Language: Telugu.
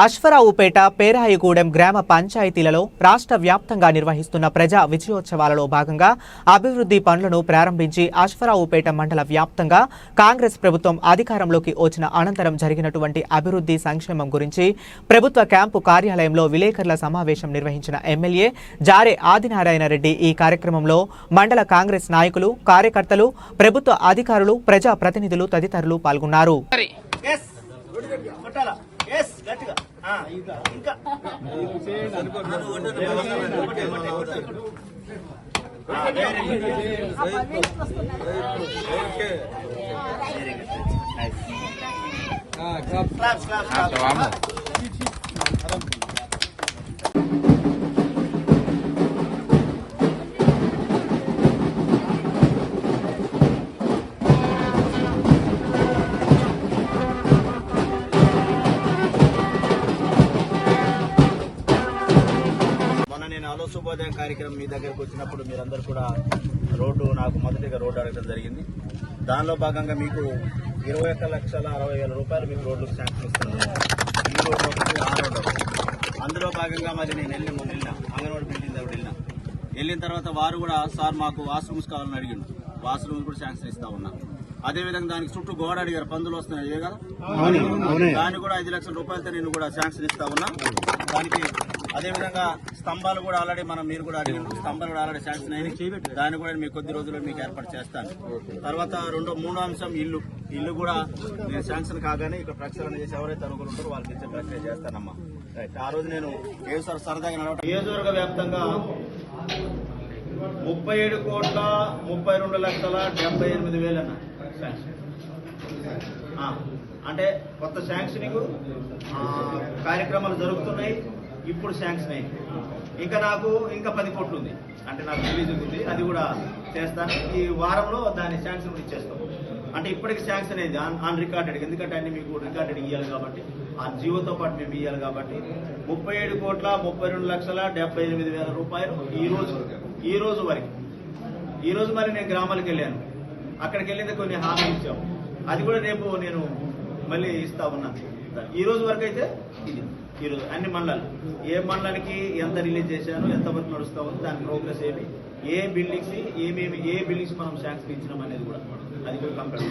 అశ్వరావుపేట పేరాయిగూడెం గ్రామ పంచాయతీలలో రాష్ట్ర వ్యాప్తంగా నిర్వహిస్తున్న ప్రజా విజయోత్సవాలలో భాగంగా అభివృద్ధి పనులను ప్రారంభించి అశ్వరావుపేట మండల వ్యాప్తంగా కాంగ్రెస్ ప్రభుత్వం అధికారంలోకి వచ్చిన అనంతరం జరిగినటువంటి అభివృద్ధి సంక్షేమం గురించి ప్రభుత్వ క్యాంపు కార్యాలయంలో విలేకరుల సమావేశం నిర్వహించిన ఎమ్మెల్యే జారే ఆదినారాయణ రెడ్డి ఈ కార్యక్రమంలో మండల కాంగ్రెస్ నాయకులు కార్యకర్తలు ప్రభుత్వ అధికారులు ప్రజా ప్రతినిధులు తదితరులు పాల్గొన్నారు. ఇంకా. క్లాప్స్ క్లాప్స్ ఆలోచోపాధ్యాయ కార్యక్రమం మీ దగ్గరకు వచ్చినప్పుడు మీరందరూ కూడా రోడ్డు నాకు మొదటిగా రోడ్డు అడగడం జరిగింది. దానిలో భాగంగా మీకు ఇరవై ఒక్క లక్షల అరవై వేల రూపాయలు మీకు రోడ్లకు శాంక్షన్ ఇస్తున్నాను ఈ రోడ్డు ఒకటి ఆ రోడ్డు ఒకటి. అందులో భాగంగా మరి నేను వెళ్ళి మొన్న వెళ్ళిన అంగన్వాడి బిల్డింగ్ దగ్గర వెళ్ళిన. వెళ్ళిన తర్వాత వారు కూడా సార్ మాకు వాష్రూమ్స్ కావాలని అడిగిండు. వాష్రూమ్స్ కూడా శాంక్షన్ ఇస్తా ఉన్నా. అదే విధంగా దానికి చుట్టూ గోడ అడిగారు. పందులు వస్తున్నాయి కదా? దాన్ని కూడా ఐదు లక్షల రూపాయలతో నేను కూడా శాంక్షన్ ఇస్తా ఉన్నా. దానికి అదే విధంగా స్తంభాలు కూడా ఆల్రెడీ మనం మీరు కూడా అడిగిన స్తంభాలు కూడా ఆల్రెడీ శాంక్షన్ అయినాయి. దాన్ని కూడా మీకు కొద్ది రోజుల్లో మీకు ఏర్పాటు చేస్తాను. తర్వాత రెండో మూడో అంశం ఇల్లు. ఇల్లు కూడా నేను శాంక్షన్ కాగానే ఇక్కడ ప్రక్షాళన చేసి ఎవరైతే అనుకుంటారో వాళ్ళకి ఇచ్చే ప్రక్రియ చేస్తానమ్మా. రైట్. ఆ రోజు నేను ఏ సార్ సరదాగా నడవటం. నియోజకవర్గ వ్యాప్తంగా ముప్పై ఏడు కోట్ల ముప్పై రెండు లక్షల డెబ్బై ఎనిమిది వేలు అన్న అంటే కొత్త శాంక్షనింగ్ కార్యక్రమాలు జరుగుతున్నాయి ఇప్పుడు శాంక్షన్ అయింది. ఇంకా నాకు ఇంకా పది కోట్లు ఉంది అంటే నాకు రిలీజ్ ఉంది. అది కూడా చేస్తాను. ఈ వారంలో దాని శాంక్షన్ కూడా ఇచ్చేస్తాం. అంటే ఇప్పటికి శాంక్షన్ అయింది ఆన్ ఆన్ రికార్డెడ్ ఎందుకంటే అన్ని మీకు రికార్డెడ్ ఇవ్వాలి కాబట్టి. ఆ జీవోతో పాటు మేము ఇవ్వాలి కాబట్టి. ముప్పై ఏడు కోట్ల ముప్పై రెండు లక్షల డెబ్బై ఎనిమిది వేల రూపాయలు ఈ రోజు ఈ రోజు వరకు. ఈ రోజు మరి నేను గ్రామాలకు వెళ్ళాను. అక్కడికి వెళ్ళింది కొన్ని హామీ ఇచ్చాము. అది కూడా రేపు నేను మళ్ళీ ఇస్తా ఉన్నాను. ఈ రోజు వరకు అయితే ఇది. ఈ రోజు అన్ని మండలాలు. ఏ మండలానికి ఎంత రిలీజ్ చేశాను ఎంత వరకు నడుస్తా ఉంది దాని ప్రోగ్రెస్ ఏమి ఏ బిల్డింగ్స్ ఏమేమి ఏ బిల్డింగ్స్ మనం శాంక్షన్ ఇచ్చినాం అనేది కూడా అది కూడా కంపెనీ